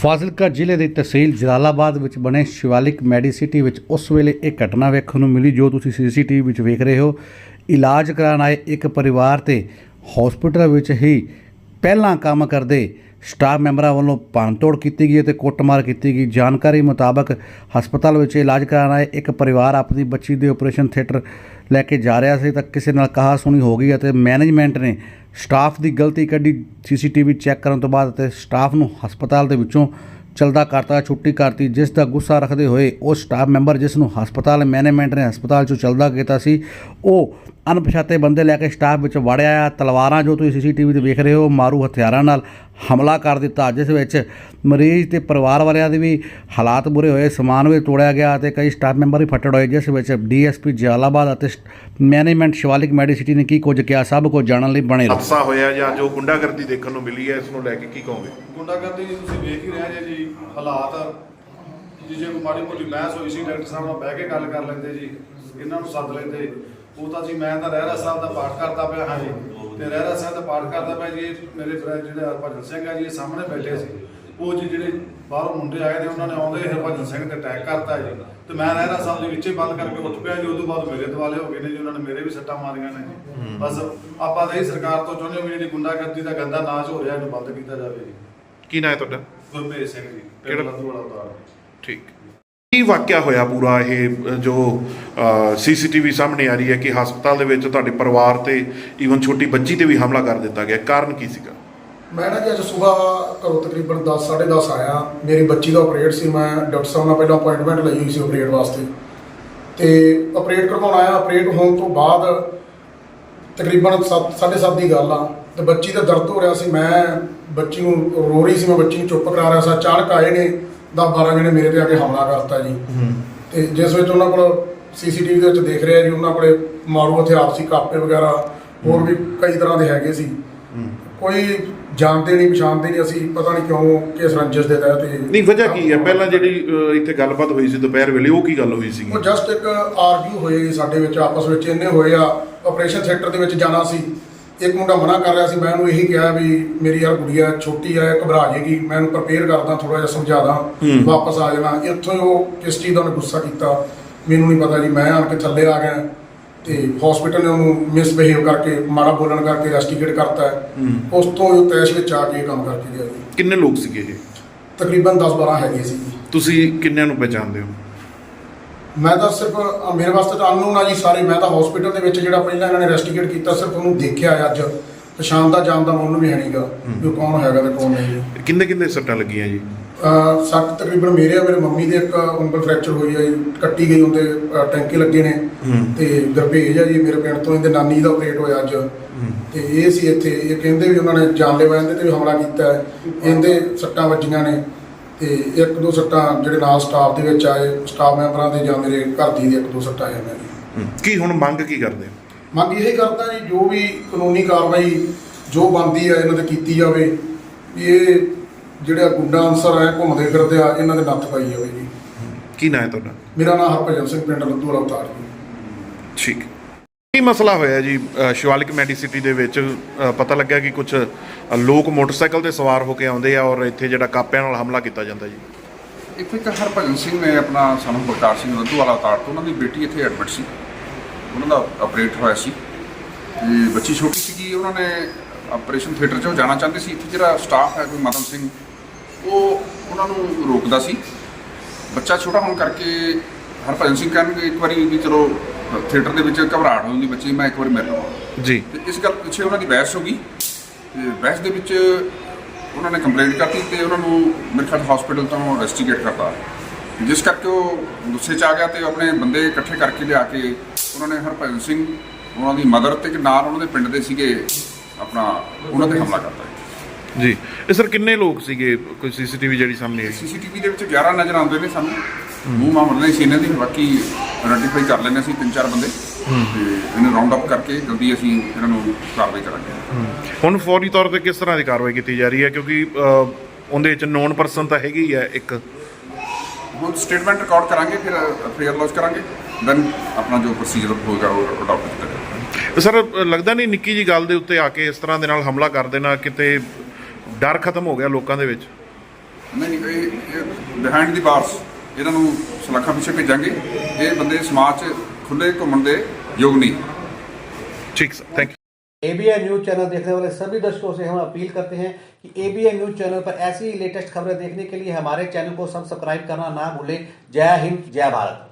ਫਾਜ਼ਿਲਕਾ ਜ਼ਿਲ੍ਹੇ ਦੀ ਤਹਿਸੀਲ ਜਲਾਲਾਬਾਦ ਵਿੱਚ ਬਣੇ ਸ਼ਿਵਾਲਿਕ ਮੈਡੀਸਿਟੀ ਵਿੱਚ ਉਸ ਵੇਲੇ ਇਹ ਘਟਨਾ ਵੇਖਣ ਨੂੰ ਮਿਲੀ ਜੋ ਤੁਸੀਂ ਸੀਸੀਟੀਵੀ ਵਿੱਚ ਵੇਖ ਰਹੇ ਹੋ। ਇਲਾਜ ਕਰਾਉਣ ਆਏ ਇੱਕ ਪਰਿਵਾਰ ਤੇ ਹਸਪੀਟਲ ਵਿੱਚ ਹੀ ਪਹਿਲਾਂ ਕੰਮ ਕਰਦੇ ਸਟਾਫ ਮੈਂਬਰਾਂ ਵੱਲੋਂ ਭੰਨਤੋੜ ਕੀਤੀ ਗਈ ਅਤੇ ਕੁੱਟਮਾਰ ਕੀਤੀ ਗਈ। ਜਾਣਕਾਰੀ ਮੁਤਾਬਕ ਹਸਪਤਾਲ ਵਿੱਚ ਇਲਾਜ ਕਰਾਉਣ ਆਏ ਇੱਕ ਪਰਿਵਾਰ ਆਪਣੀ ਬੱਚੀ ਦੇ ਆਪਰੇਸ਼ਨ ਥੀਏਟਰ ਲੈ ਕੇ ਜਾ ਰਿਹਾ ਸੀ ਤਾਂ ਕਿਸੇ ਨਾਲ ਕਹਾ ਸੁਣੀ ਹੋ ਗਈ ਅਤੇ ਮੈਨੇਜਮੈਂਟ ਨੇ ਸਟਾਫ ਦੀ ਗਲਤੀ ਕੱਢੀ। ਸੀਸੀਟੀਵੀ ਚੈੱਕ ਕਰਨ ਤੋਂ ਬਾਅਦ ਅਤੇ ਸਟਾਫ ਨੂੰ ਹਸਪਤਾਲ ਦੇ ਵਿੱਚੋਂ ਚਲਦਾ ਕਰਤਾ, ਛੁੱਟੀ ਕਰਤੀ, ਜਿਸ ਦਾ ਗੁੱਸਾ ਰੱਖਦੇ ਹੋਏ ਉਹ ਸਟਾਫ ਮੈਂਬਰ ਜਿਸ ਨੂੰ ਹਸਪਤਾਲ ਮੈਨੇਜਮੈਂਟ ਨੇ ਹਸਪਤਾਲ ਚੋਂ ਚਲਦਾ ਕੀਤਾ ਸੀ, ਉਹ ਅਣਪਛਾਤੇ ਬੰਦੇ ਲੈ ਕੇ ਸਟਾਫ ਵਿੱਚ ਵੜਿਆ ਆ। ਤਲਵਾਰਾਂ ਜੋ ਤੁਸੀਂ ਸੀਸੀਟੀਵੀ ਤੇ ਵੇਖ ਰਹੇ ਹੋ ਮਾਰੂ ਹਥਿਆਰਾਂ ਨਾਲ ਹਮਲਾ ਕਰ ਦਿੱਤਾ। ਜਿਸ ਵਿੱਚ ਮਰੀਜ਼ ਤੇ ਪਰਿਵਾਰ ਵਾਲਿਆਂ ਦੇ ਵੀ ਹਾਲਾਤ ਬੁਰੇ ਹੋਏ। ਸਮਾਨ ਵੀ ਤੋੜਿਆ ਗਿਆ ਤੇ ਕਈ ਸਟਾਫ ਮੈਂਬਰ ਵੀ ਫੱਟੜ ਹੋਏ ਜਿਸ ਵਿੱਚ ਡੀਐਸਪੀ ਜਲਾਲਾਬਾਦ ਅਤੇ ਮੈਨੇਜਮੈਂਟ ਸ਼ਿਵਾਲਿਕ ਮੈਡੀਸਿਟੀ ਨੇ ਕੀ ਕੁਝ ਕਿਹਾ ਸਭ ਕੁਝ ਜਾਣਨ ਲਈ ਬਣੇ ਰਹੋ। ਹਾਦਸਾ ਹੋਇਆ ਜਾਂ ਜੋ ਗੁੰਡਾਗਰਦੀ ਦੇਖਣ ਨੂੰ ਮਿਲੀ ਹੈ ਇਸ ਨੂੰ ਲੈ ਕੇ ਕੀ ਕਹੋਗੇ? ਗੁੰਡਾਗਰਦੀ ਜੀ ਤੁਸੀਂ ਵੇਖ ਹੀ ਰਹੇ ਜੇ ਜੀ ਹਾਲਾਤ। ਜੀ ਜੇ ਕੋਈ ਮਾੜੀ ਮੋਟੀ ਬਹਿਸ ਹੋਈ ਸੀ ਡਾਕਟਰ ਸਾਹਿਬ ਨਾਲ ਬਹਿ ਕੇ ਗੱਲ ਕਰ ਲੈਂਦੇ ਜੀ ਇਹਨਾਂ ਨੂੰ ਸੱਦ ਲੈਂਦੇ। ਉਹ ਤਾਂ ਜੀ ਮੈਂ ਤਾਂ ਰਹਿਰਾ ਸਾਹਿਬ ਦਾ ਪਾਠ ਕਰਦਾ ਪਿਆ ਹਾਂ ਜੀ ਤੇ ਰਹਿਰਾ ਸਾਹਿਬ ਦਾ ਪਾਠ ਕਰਦਾ ਪਿਆ ਜੀ ਮੇਰੇ ਫਰੈਂਡ ਜਿਹੜੇ ਹਰਭਜਨ ਸਿੰਘ ਆ ਜੀ ਇਹ ਸਾਹਮਣੇ ਬੈਠੇ ਸੀ। ਉਹ ਜੀ ਜਿਹੜੇ ਬਾਹਰੋਂ ਮੁੰਡੇ ਆਏ ਨੇ ਉਹਨਾਂ ਨੇ ਆਉਂਦੇ ਹਰਭਜਨ ਸਿੰਘ ਤੇ ਅਟੈਕ ਕਰਤਾ ਜੀ। ਤੇ ਮੈਂ ਰਹਿਰਾ ਸਾਹਿਬ ਦੇ ਵਿੱਚੇ ਬੰਦ ਕਰਕੇ ਉੱਠ ਪਿਆ ਜੀ ਉਦੋਂ ਬਾਅਦ ਮੇਰੇ ਦੁਆਲੇ ਹੋ ਗਏ ਨੇ ਜੀ ਉਹਨਾਂ ਨੇ ਮੇਰੇ ਵੀ ਸੱਟਾਂ ਮਾਰੀਆਂ ਨੇ ਜੀ। ਬਸ ਆਪਾਂ ਤਾਂ ਇਹ ਸਰਕਾਰ ਤੋਂ ਚਾਹੁੰਦੇ ਹਾਂ ਵੀ ਜਿਹੜੀ ਗੁੰਡਾਗਰਦੀ ਦਾ ਗੰਦਾ ਨਾਚ ਹੋ ਰਿਹਾ ਇਹਨੂੰ ਬੰਦ ਕੀਤਾ ਜਾਵੇ ਜੀ। ਕੀ ਨਾਂ ਹੈ ਤੁਹਾਡਾ? ਗੁਰਮੇਜ ਸਿੰਘ ਜੀ ਕਿਹੜਾ? ਪਿੰਡ ਲੱਦੂ ਵਾਲਾ ਉਤਾਰ ਠੀਕ। ਕੀ ਵਾਕਿਆ ਹੋਇਆ ਪੂਰਾ ਇਹ ਅ, ਜੋ ਸੀਸੀਟੀਵੀ ਸਾਹਮਣੇ ਆ ਰਹੀ ਹੈ ਕਿ ਹਸਪਤਾਲ ਦੇ ਵਿੱਚ ਤੁਹਾਡੇ ਪਰਿਵਾਰ ਤੇ ਈਵਨ ਛੋਟੀ ਬੱਚੀ ਤੇ ਵੀ ਹਮਲਾ ਕਰ ਦਿੱਤਾ ਗਿਆ। ਕਾਰਨ ਕੀ ਸੀਗਾ? ਮੈਂ ਨਾ ਜੀ ਅੱਜ ਸਵੇਰ ਘਰੋਂ ਤਕਰੀਬਨ 10 10:30 ਆਇਆ। ਮੇਰੀ ਬੱਚੀ ਦਾ ਆਪਰੇਟ ਸੀ। ਮੈਂ ਡਾਕਟਰ ਸਾਹਿਬ ਨਾਲ ਪਹਿਲਾਂ ਅਪਾਇੰਟਮੈਂਟ ਲਈ ਹੋਈ ਸੀ ਆਪਰੇਟ ਵਾਸਤੇ। ਤੇ ਆਪਰੇਟ ਕਰਵਾਉਣ ਆਇਆ। ਆਪਰੇਟ ਹੋਣ ਤੋਂ ਬਾਅਦ ਤਕਰੀਬਨ 7:30 ਦੀ ਗੱਲ ਆ। ਤੇ ਬੱਚੀ ਦਾ ਦਰਦ ਹੋ ਰਿਹਾ ਸੀ। ਮੈਂ ਬੱਚੀ ਨੂੰ ਰੋ ਰਹੀ ਸੀ। ਮੈਂ ਬੱਚੀ ਨੂੰ ਚੁੱਪ ਕਰਾ ਰਿਹਾ ਸੀ। ਅਚਾਨਕ ਆਏ ਨੇ। 10 12 ਜਣੇ ਮੇਰੇ ਤੇ ਆ ਕੇ ਹਮਲਾ ਕਰਤਾ ਜੀ। ਤੇ ਜਿਸ ਵਿੱਚ ਉਹਨਾਂ ਕੋਲ ਸੀਸੀਟੀਵੀ ਦੇ ਵਿੱਚ ਦੇਖ ਰਿਹਾ ਜੀ ਉਹਨਾਂ ਕੋਲੇ ਮਾਰੂ ਹਥਿਆਰ ਸੀ ਕਾਪੇ ਵਗੈਰਾ ਹੋਰ ਵੀ ਕਈ ਤਰ੍ਹਾਂ ਦੇ ਹੈਗੇ ਸੀ। ਕੋਈ ਜਾਣਦੇ ਨਹੀਂ ਪਛਾਣਦੇ ਨਹੀਂ ਅਸੀਂ ਪਤਾ ਨਹੀਂ ਕਿਉਂ ਕਿਸ ਰੰਜਸ ਦੇ ਤਹਿਤ ਇਹ ਨਹੀਂ ਵਜ੍ਹਾ ਕੀ ਹੈ? ਪਹਿਲਾਂ ਜਿਹੜੀ ਅ, ਇੱਥੇ ਗੱਲਬਾਤ ਹੋਈ ਸੀ ਦੁਪਹਿਰ ਵੇਲੇ ਉਹ ਕੀ ਗੱਲ ਹੋਈ ਸੀਗੀ? ਉਹ ਜਸਟ ਇੱਕ ਆਰਗੂ ਹੋਏ ਸਾਡੇ ਵਿੱਚ ਆਪਸ ਵਿੱਚ ਇੰਨੇ ਹੋਏ ਆ ਆਪਰੇਸ਼ਨ ਥੀਏਟਰ ਦੇ ਵਿੱਚ ਜਾਣਾ ਸੀ। ਇੱਕ ਮੁੰਡਾ ਮਨਾ ਕਰ ਰਿਹਾ ਸੀ ਮੈਂ ਉਹਨੂੰ ਇਹੀ ਕਿਹਾ ਵੀ ਮੇਰੀ ਯਾਰ ਗੁੜੀਆ ਛੋਟੀ ਆ ਘਬਰਾ ਜਾਏਗੀ ਮੈਂ ਉਹਨੂੰ ਪ੍ਰਪੇਅਰ ਕਰਦਾ ਥੋੜਾ ਜਿਹਾ ਸਮਝਾਦਾ ਵਾਪਸ ਆ ਜਾਣਾ। ਇੱਥੋਂ ਹੀ ਉਹ ਕਿਸ ਚੀਜ਼ ਦਾ ਉਹਨੇ ਗੁੱਸਾ ਕੀਤਾ। ਮੈਨੂੰ ਨਹੀਂ ਪਤਾ ਜੀ ਮੈਂ ਆਣ ਕੇ ਥੱਲੇ ਆ ਗਿਆ। ਤੇ ਹਸਪੀਟਲ ਨੇ ਉਹਨੂੰ ਮਿਸਬਿਹੇਵ ਕਰਕੇ ਮਾੜਾ ਬੋਲਣ ਕਰਕੇ ਰੈਸਟੀਕੇਟ ਕਰਤਾ। ਉਸ ਤੋਂ ਉਹ ਤੈਸ਼ ਵਿੱਚ ਆ ਕੇ ਕੰਮ ਕਰਕੇ ਗਿਆ ਜੀ। ਕਿੰਨੇ ਲੋਕ ਸੀਗੇ ਇਹ? ਤਕਰੀਬਨ 10 12 ਹੈਗੇ ਸੀ ਤੁਸੀਂ ਕਿੰਨਿਆਂ ਨੂੰ ਪਛਾਣਦੇ ਹੋ? ਮੈਂ ਤਾਂ ਸਿਰਫ ਅ, ਮੇਰੇ ਵਾਸਤੇ ਤਾਂ ਅਨਨੋਨ ਆ ਜੀ ਸਾਰੇ। ਮੈਂ ਤਾਂ ਹਸਪੀਟਲ ਦੇ ਵਿੱਚ ਜਿਹੜਾ ਪਹਿਲਾਂ ਇਹਨਾਂ ਨੇ ਇਨਵੈਸਟੀਗੇਟ ਕੀਤਾ ਸਿਰਫ ਉਹਨੂੰ ਦੇਖਿਆ ਅੱਜ। ਪਛਾਣ ਦਾ ਜਾਣਦਾ ਮੈਂ ਉਹਨੂੰ ਵੀ ਹੈ ਨਹੀਂਗਾ ਵੀ ਉਹ ਕੌਣ ਹੈਗਾ ਤੇ ਕੌਣ ਨਹੀਂ। ਕਿੰਨੇ ਕਿੰਨੇ ਸੱਟਾਂ ਲੱਗੀਆਂ ਜੀ? ਅ, ਸੱਟ ਤਕਰੀਬਨ ਮੇਰੇ ਆ ਮੇਰੇ ਮੰਮੀ ਦੇ ਇੱਕ ਉਂਗਲ ਫ੍ਰੈਕਚਰ ਹੋਈ ਜੀ, ਕੱਟੀ ਗਈ ਉਹਦੇ ਅ, ਟੈਂਕੇ ਲੱਗੇ ਨੇ। ਤੇ ਗਰਭੇਜ ਆ ਜੀ ਮੇਰੇ ਪਿੰਡ ਤੋਂ ਇਹਦੇ ਨਾਨੀ ਦਾ ਆਪਰੇਟ ਹੋਇਆ ਅੱਜ। ਤੇ ਇਹ ਸੀ ਇੱਥੇ ਇਹ ਕਹਿੰਦੇ ਵੀ ਉਹਨਾਂ ਨੇ ਜਾਨਲੇਵਾ ਇਹਦੇ ਤੇ ਵੀ ਹਮਲਾ ਕੀਤਾ। ਹੈ ਇਹਦੇ ਸੱਟਾਂ ਵੱਜੀਆਂ ਨੇ। ਤੇ ਇੱਕ ਦੋ ਸੱਟਾਂ ਜਿਹੜੇ ਨਾਲ ਸਟਾਫ ਦੇ ਵਿੱਚ ਆਏ ਸਟਾਫ ਮੈਂਬਰਾਂ ਦੇ ਜਾਂ ਮੇਰੇ ਘਰ ਦੀ ਦੇ ਇੱਕ ਦੋ ਸੱਟਾਂ ਆਈਆਂ ਨੇ। ਕੀ ਹੁਣ ਮੰਗ ਕੀ ਕਰਦੇ ਹੋ? ਮੰਗ ਇਹ ਕਰਦਾ ਜੀ ਜੋ ਵੀ ਕਾਨੂੰਨੀ ਕਾਰਵਾਈ ਜੋ ਬਣਦੀ ਹੈ ਇਹਨਾਂ ਤੇ ਕੀਤੀ ਜਾਵੇ ਵੀ ਇਹ ਜਿਹੜਾ ਗੁੰਡਾ ਅਨਸਰ ਹੈ ਘੁੰਮਦੇ ਫਿਰਦੇ ਆ ਇਹਨਾਂ ਦੇ ਨੱਥ ਪਾਈ ਜਾਵੇ ਜੀ। ਕੀ ਨਾਂ ਹੈ ਤੁਹਾਡਾ? ਮੇਰਾ ਨਾਮ ਹਰਭਜਨ ਸਿੰਘ ਪਿੰਡ ਲੱਦੂ ਵਾਲਾ ਉਤਾਰ ਜੀ। ਠੀਕ। ਕੀ ਮਸਲਾ ਹੋਇਆ ਜੀ ਸ਼ਿਵਾਲਿਕ ਮੈਡੀਸਿਟੀ ਦੇ ਵਿੱਚ? ਪਤਾ ਲੱਗਿਆ ਕਿ ਕੁਝ ਲੋਕ ਮੋਟਰਸਾਈਕਲ ਤੇ ਸਵਾਰ ਹੋ ਕੇ ਆਉਂਦੇ ਆ ਔਰ ਇੱਥੇ ਜਿਹੜਾ ਕਾਪਿਆਂ ਨਾਲ ਹਮਲਾ ਕੀਤਾ ਜਾਂਦਾ ਜੀ। ਇੱਥੇ ਇੱਕ ਹਰਭਜਨ ਸਿੰਘ ਨੇ ਆਪਣਾ, ਸਾਨੂੰ ਬਲਕਾਰ ਸਿੰਘ ਲੱਧੂ ਵਾਲਾ ਤਾਰ ਤੋਂ ਉਹਨਾਂ ਦੀ ਬੇਟੀ ਇੱਥੇ ਐਡਮਿਟ ਸੀ। ਉਹਨਾਂ ਦਾ ਆਪਰੇਟ ਹੋਇਆ ਸੀ। ਤੇ ਬੱਚੀ ਛੋਟੀ ਸੀਗੀ, ਉਹਨਾਂ ਨੇ ਆਪਰੇਸ਼ਨ ਥੀਏਟਰ 'ਚੋਂ ਜਾਣਾ ਚਾਹੁੰਦੇ ਸੀ। ਇੱਥੇ ਜਿਹੜਾ ਸਟਾਫ ਹੈ ਕੋਈ ਮਦਨ ਸਿੰਘ, ਉਹ ਉਹਨਾਂ ਨੂੰ ਰੋਕਦਾ ਸੀ। ਬੱਚਾ ਛੋਟਾ ਹੋਣ ਕਰਕੇ ਹਰਭਜਨ ਸਿੰਘ ਕਹਿੰਦੇ ਇੱਕ ਵਾਰੀ ਵੀ ਚਲੋ ਥੀਏਟਰ ਦੇ ਵਿੱਚ ਘਬਰਾਹਟ ਹੋ ਜਾਂਦੀ ਬੱਚੇ ਮੈਂ ਇੱਕ ਵਾਰੀ ਮਿਲ ਲਵਾਂ। ਜੀ। ਤੇ ਇਸ ਗੱਲ ਪਿੱਛੇ ਉਹਨਾਂ ਦੀ ਬਹਿਸ ਹੋ ਗਈ। ਤੇ ਬਹਿਸ ਦੇ ਵਿੱਚ ਉਹਨਾਂ ਨੇ ਕੰਪਲੇਂਟ ਕਰਤੀ ਤੇ ਉਹਨਾਂ ਨੂੰ ਮੇਰੇ ਖਿਆਲ ਹਸਪੀਟਲ ਤੋਂ ਇਨਵੈਸਟੀਗੇਟ ਕਰਤਾ। ਜਿਸ ਕਰਕੇ ਉਹ ਗੁੱਸੇ 'ਚ ਆ ਗਿਆ ਤੇ ਆਪਣੇ ਬੰਦੇ ਇਕੱਠੇ ਕਰਕੇ ਲਿਆ ਕੇ ਉਹਨਾਂ ਨੇ ਹਰਭਜਨ ਸਿੰਘ ਉਹਨਾਂ ਦੀ ਮਦਰ ਤੇ ਨਾਲ ਉਹਨਾਂ ਦੇ ਪਿੰਡ ਦੇ ਸੀਗੇ ਆਪਣਾ ਉਹਨਾਂ ਤੇ ਹਮਲਾ ਕਰਤਾ। ਜੀ। ਇਹ ਸਰ ਕਿੰਨੇ ਲੋਕ ਸੀਗੇ? ਕੋਈ ਸੀਸੀਟੀਵੀ ਜਿਹੜੀ ਸਾਹਮਣੇ ਆਈ? ਸੀਸੀਟੀਵੀ ਦੇ ਵਿੱਚ 11 ਨਜ਼ਰ ਆਉਂਦੇ ਨੇ ਸਾਨੂੰ। ਮੂੰਹ ਮਾਮਲੇ ਨਹੀਂ ਸੀ ਇਹਨਾਂ ਦੀ ਬਾਕੀ ਆਇਡੈਂਟੀਫਾਈ ਕਰ ਲੈਣੇ ਸੀ ਤਿੰਨ ਚਾਰ ਬੰਦੇ। ਤੇ ਇਹਨੂੰ ਰਾਉਂਡ ਅਪ ਕਰਕੇ ਜਲਦੀ ਅਸੀਂ ਇਹਨਾਂ ਨੂੰ ਕਾਰਵਾਈ ਕਰਾਂਗੇ। ਹੁਣ ਫੌਰੀ ਤੌਰ ਤੇ ਕਿਸ ਤਰ੍ਹਾਂ ਦੀ ਕਾਰਵਾਈ ਕੀਤੀ ਜਾ ਰਹੀ ਹੈ? ਕਿਉਂਕਿ ਉਹਦੇ ਵਿੱਚ ਨੋਨ ਪਰਸਨ ਤਾਂ ਹੈਗੀ ਹੀ ਹੈ ਇੱਕ। ਹੁਣ ਸਟੇਟਮੈਂਟ ਰਿਕਾਰਡ ਕਰਾਂਗੇ ਫਿਰ ਐਫਆਈਆਰ ਲੌਂਚ ਕਰਾਂਗੇ। ਦੈਨ ਆਪਣਾ ਜੋ ਪ੍ਰੋਸੀਜਰ ਹੋਏਗਾ ਉਹ ਅਡਾਪਟ ਕੀਤਾ ਜਾਏਗਾ ਸਰ ਲੱਗਦਾ ਨਹੀਂ ਨਿੱਕੀ ਜੀ ਗੱਲ ਦੇ ਉੱਤੇ ਆ ਕੇ ਇਸ ਤਰ੍ਹਾਂ ਦੇ ਨਾਲ ਹਮਲਾ ਕਰ ਦੇਣਾ ਕਿਤੇ ਡਰ ਖਤਮ ਹੋ ਗਿਆ ਲੋਕਾਂ ਦੇ ਵਿੱਚ ਨਹੀਂ ਨਹੀਂ ਇਹ ਬਿਹਾਈਂਡ ਦੀ ਬਾਰਸ ਇਹਨਾਂ ਨੂੰ ਸਲਾਖਾਂ ਪਿੱਛੇ ਭੇਜਾਂਗੇ ਇਹ ਬੰਦੇ ਸਮਾਜ 'ਚ ਖੁੱਲੇ ਘੁੰਮਣ ਦੇ ਯੋਗ ਨਹੀਂ ਠੀਕ sir thank you ABN news channel देखने वाले सभी दर्शकों से हम अपील करते हैं कि एबीएन न्यूज चैनल पर ऐसी ही लेटेस्ट खबरें देखने के लिए हमारे चैनल को सब्सक्राइब करना ना भूलें जय हिंद जय भारत